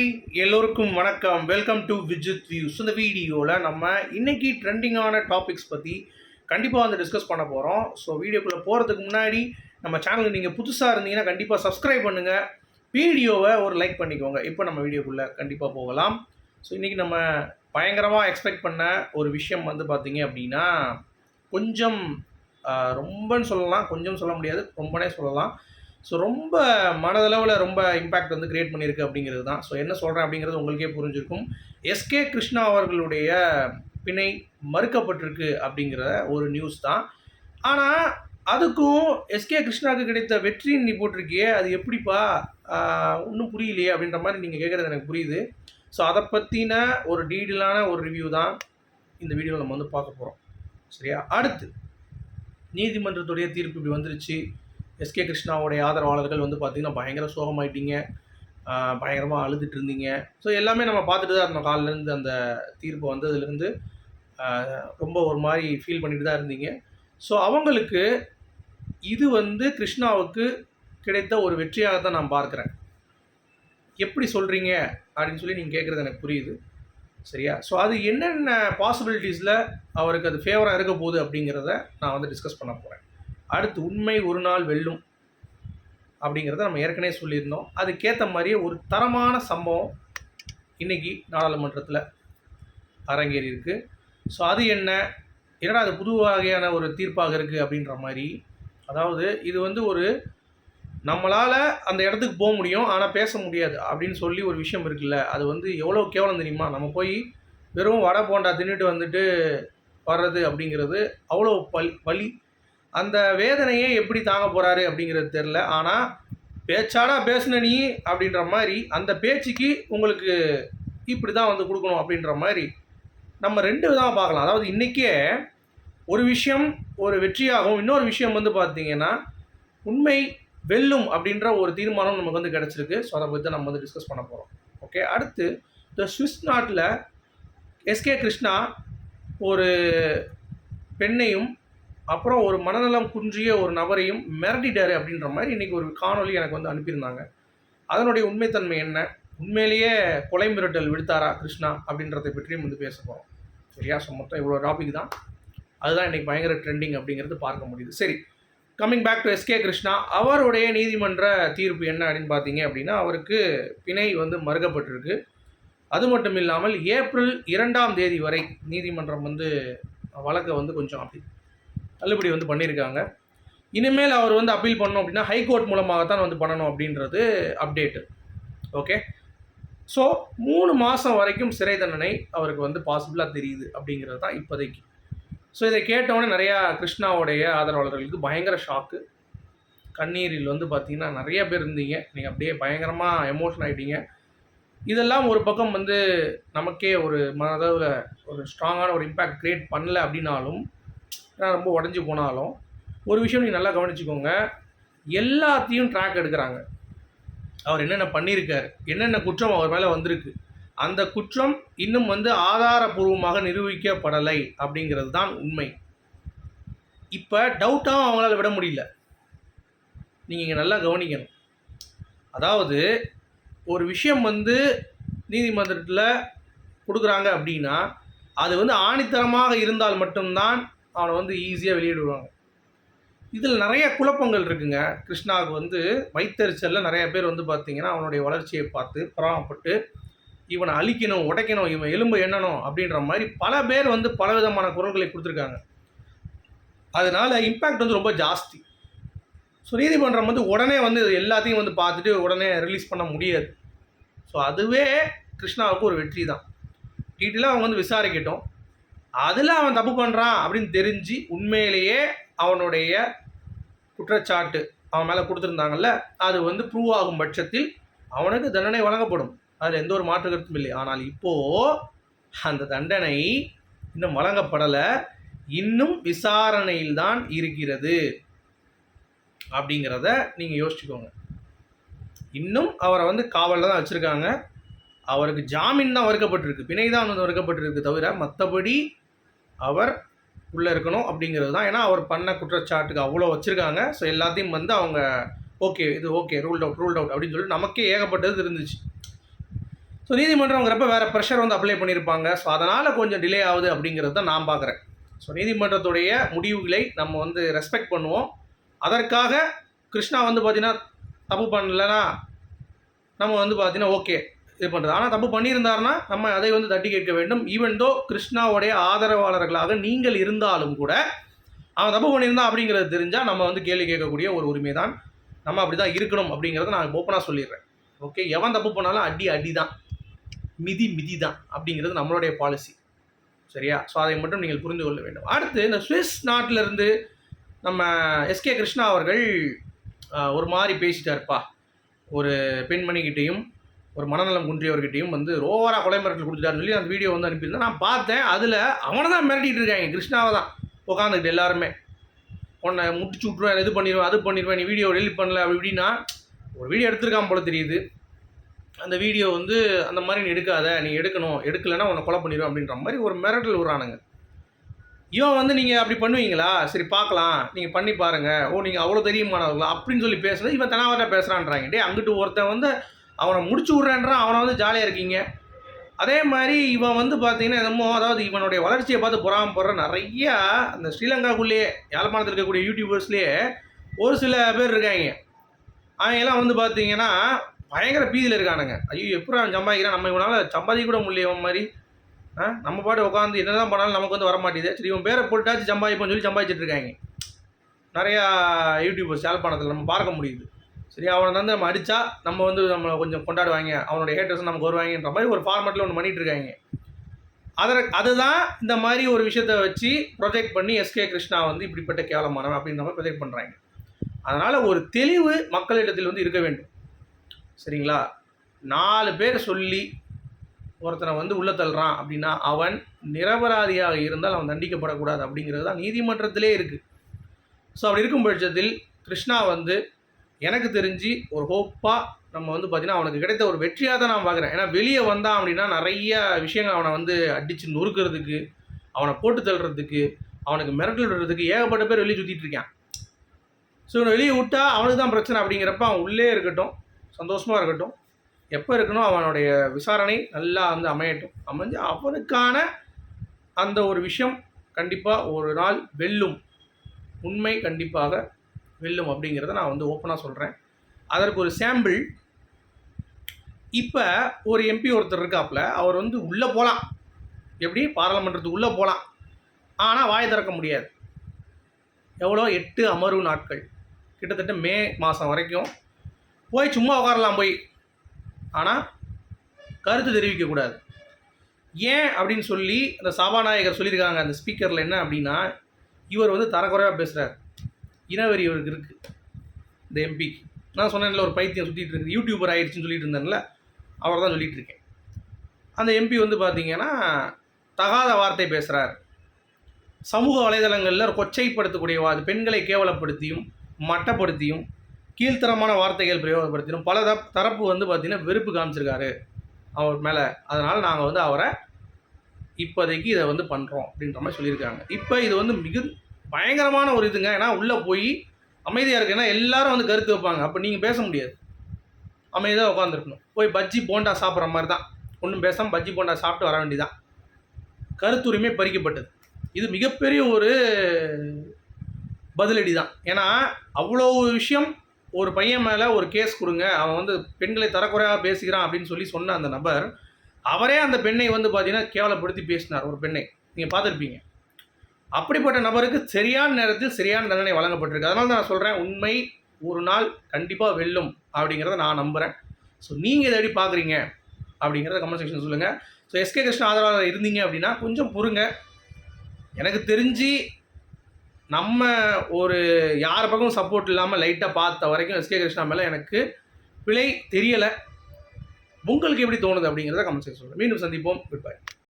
Hi எல்லோருக்கும் வணக்கம். Welcome to Vijith views இந்த வீடியோவில் நம்ம இன்றைக்கி ட்ரெண்டிங்கான டாபிக்ஸ் பற்றி கண்டிப்பாக வந்து டிஸ்கஸ் பண்ண போகிறோம் ஸோ வீடியோக்குள்ளே போகிறதுக்கு முன்னாடி நம்ம சேனலுக்கு நீங்கள் புதுசாக இருந்தீங்கன்னா கண்டிப்பாக சப்ஸ்கிரைப் பண்ணுங்கள் வீடியோவை ஒரு லைக் பண்ணிக்கோங்க. இப்போ நம்ம வீடியோக்குள்ளே கண்டிப்பாக போகலாம். ஸோ இன்றைக்கி நம்ம பயங்கரமாக எக்ஸ்பெக்ட் பண்ண ஒரு விஷயம் வந்து பார்த்தீங்க அப்படின்னா கொஞ்சம் ரொம்பன்னு சொல்லலாம். கொஞ்சம் சொல்ல முடியாது. ரொம்பனே சொல்லலாம். ஸோ ரொம்ப மனதளவில் ரொம்ப இம்பேக்ட் வந்து கிரியேட் பண்ணியிருக்கு அப்படிங்கிறது தான். ஸோ என்ன சொல்கிறேன் அப்படிங்கிறது உங்களுக்கே புரிஞ்சிருக்கும். எஸ்கே கிருஷ்ணா அவர்களுடைய பிணை மறுக்கப்பட்டிருக்கு அப்படிங்கிற ஒரு நியூஸ் தான். ஆனால் அதுக்கும் எஸ்கே கிருஷ்ணாவுக்கு கிடைத்த வெற்றின்னு நீ போட்டிருக்கியே அது எப்படிப்பா ஒன்றும் புரியலையே அப்படின்ற மாதிரி நீங்கள் கேட்குறது எனக்கு புரியுது. ஸோ அதை பற்றின ஒரு டீடெயிலான ஒரு ரிவ்யூ தான் இந்த வீடியோவில் நம்ம வந்து பார்க்க போகிறோம் சரியா? அடுத்து நீதிமன்றத்துடைய தீர்ப்பு இப்படி வந்துருச்சு. எஸ்கே கிருஷ்ணாவுடைய ஆதரவாளர்கள் வந்து பார்த்திங்கன்னா பயங்கர சோகமாயிட்டீங்க. பயங்கரமாக அழுதுட்டு இருந்தீங்க. ஸோ எல்லாமே நம்ம பார்த்துட்டு தான் இருந்தோம். காலிலேருந்து அந்த தீர்ப்பு வந்ததுலேருந்து ரொம்ப ஒரு மாதிரி ஃபீல் பண்ணிட்டு தான் இருந்தீங்க. ஸோ அவங்களுக்கு இது வந்து கிருஷ்ணாவுக்கு கிடைத்த ஒரு வெற்றியாக தான் நான் பார்க்குறேன். எப்படி சொல்கிறீங்க அப்படின்னு சொல்லி நீங்கள் கேட்குறது எனக்கு புரியுது. சரியா? ஸோ அது என்னென்ன பாசிபிலிட்டிஸில் அவருக்கு அது ஃபேவராக இருக்க போகுது அப்படிங்கிறத நான் வந்து டிஸ்கஸ் பண்ண போகிறேன் அடுத்து உண்மை ஒரு நாள் வெல்லும் அப்படிங்கிறத நம்ம ஏற்கனவே சொல்லியிருந்தோம். அதுக்கேற்ற மாதிரியே ஒரு தரமான சம்பவம் இன்னைக்கு நாடாளுமன்றத்தில் அரங்கேறி இருக்குது ஸோ அது என்ன? என்னடா அது புது வகையான ஒரு தீர்ப்பாக இருக்குது அப்படின்ற மாதிரி. அதாவது இது வந்து ஒரு நம்மளால் அந்த இடத்துக்கு போக முடியும் ஆனால் பேச முடியாது அப்படின்னு சொல்லி ஒரு விஷயம் இருக்குல்ல. அது வந்து எவ்வளோ கேவலம் தெரியுமா? நம்ம போய் வெறும் வடை போண்டா தின்னுட்டு வந்துட்டு வர்றது அப்படிங்கிறது அவ்வளோ பலி வலி அந்த வேதனையை எப்படி தாங்க போகிறாரு அப்படிங்கிறது தெரில ஆனால் பேச்சாடா பேசின நீ அப்படின்ற மாதிரி அந்த பேச்சுக்கு உங்களுக்கு இப்படி தான் வந்து கொடுக்கணும் அப்படின்ற மாதிரி நம்ம ரெண்டு விதமாக பார்க்கலாம். அதாவது இன்றைக்கே ஒரு விஷயம் ஒரு வெற்றியாகும் இன்னொரு விஷயம் வந்து பார்த்தீங்கன்னா உண்மை வெல்லும் அப்படின்ற ஒரு தீர்மானம் நமக்கு வந்து கிடச்சிருக்கு. ஸோ அதை பற்றி நம்ம வந்து டிஸ்கஸ் பண்ண போகிறோம் ஓகே அடுத்து இந்த சுவிஸ் நாட்டில் எஸ்கே கிருஷ்ணா ஒரு பெண்ணையும் அப்புறம் ஒரு மனநலம் குன்றிய ஒரு நபரையும் மிரட்டிட்டாரு அப்படின்ற மாதிரி இன்றைக்கி ஒரு காணொலி எனக்கு வந்து அனுப்பியிருந்தாங்க. அதனுடைய உண்மைத்தன்மை என்ன? உண்மையிலேயே கொலை மிரட்டல் விடுத்தாரா கிருஷ்ணா அப்படின்றதை பற்றியும் வந்து பேச போகிறோம் சரியா? ஸோ மொத்தம் இவ்வளோ டாபிக் தான். அதுதான் இன்றைக்கி பயங்கர ட்ரெண்டிங் அப்படிங்கிறது பார்க்க முடியுது. சரி coming back to SK Krishna அவருடைய நீதிமன்ற தீர்ப்பு என்ன அப்படின்னு பார்த்தீங்க அப்படின்னா அவருக்கு பிணை வந்து மறுக்கப்பட்டிருக்கு. அது மட்டும் இல்லாமல் ஏப்ரல் இரண்டாம் தேதி வரை நீதிமன்றம் வந்து வழக்கை வந்து கொஞ்சம் அப்படி தள்ளுபடி வந்து பண்ணியிருக்காங்க. இனிமேல் அவர் வந்து அப்பீல் பண்ணணும் அப்படின்னா ஹைகோர்ட் மூலமாக தான் வந்து பண்ணணும் அப்படின்றது அப்டேட்டு ஓகே ஸோ மூணு மாதம் வரைக்கும் சிறை தண்டனை அவருக்கு வந்து பாசிபிளாக தெரியுது அப்படிங்கிறது தான் இப்போதைக்கு. ஸோ இதை கேட்டவுடனே நிறையா கிருஷ்ணாவுடைய ஆதரவாளர்களுக்கு பயங்கர ஷாக்கு கண்ணீரில் வந்து பார்த்தீங்கன்னா நிறைய பேர் இருந்தீங்க. நீங்கள் அப்படியே பயங்கரமாக எமோஷன் ஆகிட்டீங்க இதெல்லாம் ஒரு பக்கம் வந்து நமக்கே ஒரு மனதளவில் ஒரு ஸ்ட்ராங்கான ஒரு இம்பேக்ட் க்ரியேட் பண்ணல அப்படின்னாலும் ஏன்னா ரொம்ப உடஞ்சி போனாலும் ஒரு விஷயம் நீங்கள் நல்லா கவனிச்சுக்கோங்க. எல்லாத்தையும் ட்ராக் எடுக்கிறாங்க. அவர் என்னென்ன பண்ணியிருக்காரு என்னென்ன குற்றம் அவர் மேலே வந்திருக்கு அந்த குற்றம் இன்னும் வந்து ஆதாரபூர்வமாக நிரூபிக்கப்படலை அப்படிங்கிறது தான் உண்மை. இப்போ டவுட்டாகவும் அவங்களால விட முடியல. நீங்கள் இங்கே நல்லா கவனிக்கணும். அதாவது ஒரு விஷயம் வந்து நீதிமன்றத்தில் கொடுக்குறாங்க அப்படின்னா அது வந்து ஆணித்தரமாக இருந்தால் மட்டும்தான் அவனை வந்து ஈஸியாக வெளியிடுவாங்க. இதில் நிறைய குழப்பங்கள் இருக்குங்க. கிருஷ்ணாவுக்கு வந்து வைத்தறிச்சலில் நிறைய பேர் வந்து பார்த்தீங்கன்னா அவனுடைய வளர்ச்சியை பார்த்து பராமப்பட்டு இவனை அழிக்கணும் உடைக்கணும் இவன் எலும்பு எண்ணணும் அப்படின்ற மாதிரி பல பேர் வந்து பல விதமான குரல்களை கொடுத்துருக்காங்க. அதனால் இம்பேக்ட் வந்து ரொம்ப ஜாஸ்தி. ஸோ நீதிமன்றம் வந்து உடனே வந்து எல்லாத்தையும் வந்து பார்த்துட்டு உடனே ரிலீஸ் பண்ண முடியாது. ஸோ அதுவே கிருஷ்ணாவுக்கு ஒரு வெற்றி தான் டீட்டெயிலாக அவங்க வந்து விசாரிக்கட்டும். அதில் அவன் தப்பு பண்ணுறான் அப்படின்னு தெரிஞ்சு உண்மையிலேயே அவனுடைய குற்றச்சாட்டு அவன் மேலே கொடுத்துருந்தாங்கல்ல அது வந்து ப்ரூவ் ஆகும் பட்சத்தில் அவனுக்கு தண்டனை வழங்கப்படும். அதில் எந்த ஒரு மாற்று கருத்தும் இல்லை. ஆனால் இப்போது அந்த தண்டனை இன்னும் வழங்கப்படலை. இன்னும் விசாரணையில் தான் இருக்கிறது அப்படிங்கிறத நீங்கள் யோசிச்சுக்கோங்க. இன்னும் அவரை வந்து காவலில் தான் வச்சுருக்காங்க. அவருக்கு ஜாமீன் தான் வறுக்கப்பட்டிருக்கு பிணை தான் வந்து வறுக்கப்பட்டிருக்கு தவிர மற்றபடி அவர் உள்ளே இருக்கணும் அப்படிங்கிறது தான். ஏன்னா அவர் பண்ண குற்றச்சாட்டுக்கு அவ்வளோ வச்சுருக்காங்க. ஸோ எல்லாத்தையும் வந்து அவங்க ஓகே இது okay ruled out ruled out அப்படின்னு சொல்லிட்டு நமக்கே ஏகப்பட்டது இருந்துச்சு ஸோ நீதிமன்றங்கிறப்ப வேறு ப்ரெஷர் வந்து அப்ளை பண்ணியிருப்பாங்க. ஸோ அதனால் கொஞ்சம் டிலே ஆகுது அப்படிங்கிறது தான் நான் பார்க்குறேன். ஸோ நீதிமன்றத்துடைய முடிவுகளை நம்ம வந்து ரெஸ்பெக்ட் பண்ணுவோம். அதற்காக கிருஷ்ணா வந்து பார்த்தீங்கன்னா தப்பு பண்ணலைன்னா நம்ம வந்து பார்த்தீங்கன்னா ஓகே இது பண்ணுறது ஆனால் தப்பு பண்ணியிருந்தாருன்னா நம்ம அதை வந்து தட்டி கேட்க வேண்டும். ஈவன் தோ கிருஷ்ணாவுடைய ஆதரவாளர்களாக நீங்கள் இருந்தாலும் கூட அவன் தப்பு பண்ணியிருந்தான் அப்படிங்கிறது தெரிஞ்சால் நம்ம வந்து கேள்வி கேட்கக்கூடிய ஒரு உரிமை தான் நம்ம அப்படி தான் இருக்கணும் அப்படிங்கிறத நான் ஓப்பனாக சொல்லிடுறேன். ஓகே எவன் தப்பு பண்ணாலும் அடி அடி தான் மிதி மிதி தான் அப்படிங்கிறது நம்மளுடைய பாலிசி சரியா? ஸோ அதை மட்டும் நீங்கள் புரிந்து கொள்ள வேண்டும். அடுத்து இந்த சுவிஸ் நாட்டிலிருந்து நம்ம எஸ்கே கிருஷ்ணா அவர்கள் ஒரு மாதிரி பேசிட்டாருப்பா. ஒரு பெண்மணிக்கிட்டேயும் ஒரு மனநலம் குன்றியவர்கிட்டையும் வந்து ஓவராக கொலை மிரட்டல் கொடுத்துட்டாருன்னு சொல்லி அந்த வீடியோ வந்து அனுப்பியிருந்தேன். நான் பார்த்தேன். அதில் அவனை தான் மிரட்டிட்டு இருக்காங்க. கிருஷ்ணாவை தான். உட்காந்துக்கிட்டு எல்லாருமே. உன்னை முடிச்சு விட்ருவேன் இது பண்ணிடுவேன் அது பண்ணிடுவேன் நீ வீடியோ டெலிட் பண்ணல அப்படி இப்படின்னா ஒரு வீடியோ எடுத்திருக்கான் போல தெரியுது. அந்த வீடியோ வந்து அந்த மாதிரி நீ எடுக்காத நீ எடுக்கணும் எடுக்கலைன்னா உன்னை கொலை பண்ணிடுவேன் அப்படின்ற மாதிரி ஒரு மிரட்டல் விடுறானுங்க. இவன் வந்து நீங்கள் அப்படி பண்ணுவீங்களா? சரி பார்க்கலாம். நீங்கள் பண்ணி பாருங்கள் ஓ நீங்கள் அவ்வளோ தெரியுமானவர்களா? அப்படின்னு சொல்லி பேசுறது இவன் தனாவட்ட பேசுகிறான்றாங்க டே அங்கிட்டு ஒருத்தன் வந்து அவனை முடிச்சு விட்றேன்றான் அவனை வந்து ஜாலியாக இருக்கீங்க. அதே மாதிரி இவன் வந்து பார்த்தீங்கன்னா என்னமோ அதாவது இவனுடைய வளர்ச்சியை பார்த்து பொறாமப்படுற நிறையா அந்த ஸ்ரீலங்காக்குள்ளேயே யாழ்ப்பாணத்தில் இருக்கக்கூடிய யூடியூபர்ஸ்லேயே ஒரு சில பேர் இருக்காங்க. அவங்க எல்லாம் வந்து பார்த்தீங்கன்னா பயங்கர பீதியில் இருக்கானுங்க. ஐயோ எப்படி அவன் சம்பாதிக்கிறான்? நம்ம இவனால் சம்பாதிக்க கூட முடியவன் மாதிரி. ஆ நம்ம பாட்டு உட்காந்து என்ன தான் பண்ணாலும் நமக்கு வந்து வர மாட்டேங்குது சரி இவன் பேரை போட்டாச்சு சம்பாதிப்போம்னு சொல்லி சம்பாதிச்சிட்டு இருக்காங்க. நிறையா யூடியூபர்ஸ் யாழ்ப்பாணத்தில் நம்ம பார்க்க முடியுது. சரி அவனை வந்து நம்ம அடித்தா நம்ம வந்து நம்ம கொஞ்சம் கொண்டாடுவாங்க. அவனுடைய ஹேட்டர்ஸ் நமக்கு வருவாங்கன்ற மாதிரி ஒரு ஃபார்மேட்டில் ஒன்று பண்ணிகிட்டு இருக்காங்க. அதில் அதுதான் இந்த மாதிரி ஒரு விஷயத்த வச்சு ப்ரொஜெக்ட் பண்ணி எஸ்கே கிருஷ்ணா வந்து இப்படிப்பட்ட கேவலமானவன் அப்படின்ற மாதிரி ப்ரொஜெக்ட் பண்ணுறாங்க அதனால் ஒரு தெளிவு மக்களிடத்தில் வந்து இருக்க வேண்டும். சரிங்களா? நாலு பேர் சொல்லி ஒருத்தனை வந்து உள்ள தள்ளுறான் அப்படின்னா அவன் நிரபராதியாக இருந்தால் அவன் தண்டிக்கப்படக்கூடாது அப்படிங்கிறது தான் நீதிமன்றத்திலே இருக்குது ஸோ அப்படி இருக்கும் பட்சத்தில் கிருஷ்ணா வந்து எனக்கு தெரிஞ்சு ஒரு ஹோப்பாக நம்ம வந்து பார்த்திங்கன்னா அவனுக்கு கிடைத்த ஒரு வெற்றியாக தான் நான் பார்க்குறேன் ஏன்னா வெளியே வந்தான் அப்படின்னா நிறைய விஷயங்கள் அவனை வந்து அடித்து நொறுக்கிறதுக்கு அவனை போட்டு தள்ளுறதுக்கு அவனுக்கு மிரட்டல் விடுறதுக்கு ஏகப்பட்ட பேர் வெளியே சுற்றிட்டு இருக்கான். ஸோ இவனை வெளியே விட்டா அவனுக்கு தான் பிரச்சனை அப்படிங்கிறப்ப அவன் உள்ளே இருக்கட்டும் சந்தோஷமாக இருக்கட்டும். எப்போ இருக்கணும் அவனுடைய விசாரணை நல்லா வந்து அமையட்டும். அமைஞ்சு அவனுக்கான அந்த ஒரு விஷயம் கண்டிப்பாக ஒரு நாள் வெல்லும். உண்மை கண்டிப்பாக வெல்லும் அப்படிங்கிறத நான் வந்து ஓப்பனாக சொல்கிறேன் அதற்கு ஒரு சாம்பிள் இப்போ ஒரு எம்பி ஒருத்தர் இருக்காப்புல அவர் வந்து உள்ளே போகலாம் எப்படி? பாராளுமன்றத்துக்கு உள்ளே போகலாம் ஆனால் வாய் திறக்க முடியாது. எவ்வளோ? எட்டு அமர்வு நாட்கள். கிட்டத்தட்ட மே மாதம் வரைக்கும். போய் சும்மா உட்காரலாம் போய். ஆனால் கருத்து தெரிவிக்கக்கூடாது ஏன் அப்படின்னு சொல்லி அந்த சபாநாயகர் சொல்லியிருக்காங்க அந்த ஸ்பீக்கரில் என்ன அப்படின்னா இவர் வந்து தரக்குறைவாக பேசுகிறார் இனவெறி இவருக்கு இருக்குது இந்த எம்பிக்கு நான் சொன்னேன்ல ஒரு பைத்தியம் சுற்றிட்டு இருக்கு. யூடியூபர் ஆயிடுச்சுன்னு சொல்லிட்டு இருந்தேன்ல அவர் தான் சொல்லிட்டு இருக்கேன். அந்த எம்பி வந்து பார்த்தீங்கன்னா தகாத வார்த்தை பேசுகிறார் சமூக வலைதளங்களில் கொச்சைப்படுத்தக்கூடிய வா- பெண்களை கேவலப்படுத்தியும் மட்டப்படுத்தியும் கீழ்த்தரமான வார்த்தைகள் பிரயோகப்படுத்தியும் பல த தரப்பு வந்து பார்த்திங்கன்னா வெறுப்பு காமிச்சிருக்காரு. அவர் மேலே. அதனால் நாங்கள் வந்து அவரை இப்போதைக்கு இதை வந்து பண்ணுறோம் அப்படின்ற மாதிரி சொல்லியிருக்காங்க. இப்போ இது வந்து மிகு பயங்கரமான ஒரு இதுங்க. ஏன்னா உள்ளே போய் அமைதியாக இருக்கு ஏன்னா எல்லாரும் வந்து கருத்து வைப்பாங்க. அப்போ நீங்கள் பேச முடியாது. அமைதியாக உட்காந்துருக்கணும் போய் பஜ்ஜி போண்டா சாப்பிட்ற மாதிரி தான் ஒன்றும் பேசாமல் பஜ்ஜி போண்டா சாப்பிட்டு வர வேண்டியதான் கருத்துரிமை பறிக்கப்பட்டது. இது மிகப்பெரிய ஒரு பதிலடி தான் ஏன்னா அவ்வளோ விஷயம் ஒரு பையன் மேலே ஒரு கேஸ் கொடுங்க. அவன் வந்து பெண்களை தரக்குறையாக பேசுகிறான் அப்படின்னு சொல்லி சொன்ன அந்த நபர் அவரே அந்த பெண்ணை வந்து பார்த்தீங்கன்னா கேவலப்படுத்தி பேசினார் ஒரு பெண்ணை. நீங்கள் பார்த்துருப்பீங்க. அப்படிப்பட்ட நபருக்கு சரியான நேரத்தில் சரியான தண்டனை வழங்கப்பட்டிருக்கு. அதனால தான் நான் சொல்கிறேன் உண்மை ஒரு நாள் கண்டிப்பாக வெல்லும் அப்படிங்கிறத நான் நம்புகிறேன் ஸோ நீங்கள் இதை எப்படி பார்க்குறீங்க அப்படிங்கிறத கமெண்ட் செக்ஷன் சொல்லுங்கள் ஸோ எஸ்கே கிருஷ்ணா ஆதரவாளர் இருந்தீங்க அப்படின்னா கொஞ்சம் பொறுங்க. எனக்கு தெரிஞ்சு நம்ம ஒரு யார் பக்கம் சப்போர்ட் இல்லாமல் லைட்டாக பார்த்த வரைக்கும் எஸ்கே கிருஷ்ணா மேலே எனக்கு பிழை தெரியலை. உங்களுக்கு எப்படி தோணுது அப்படிங்கிறத கமெண்ட் செக்ஷன் சொல்லுங்கள் மீண்டும் சந்திப்போம். Good bye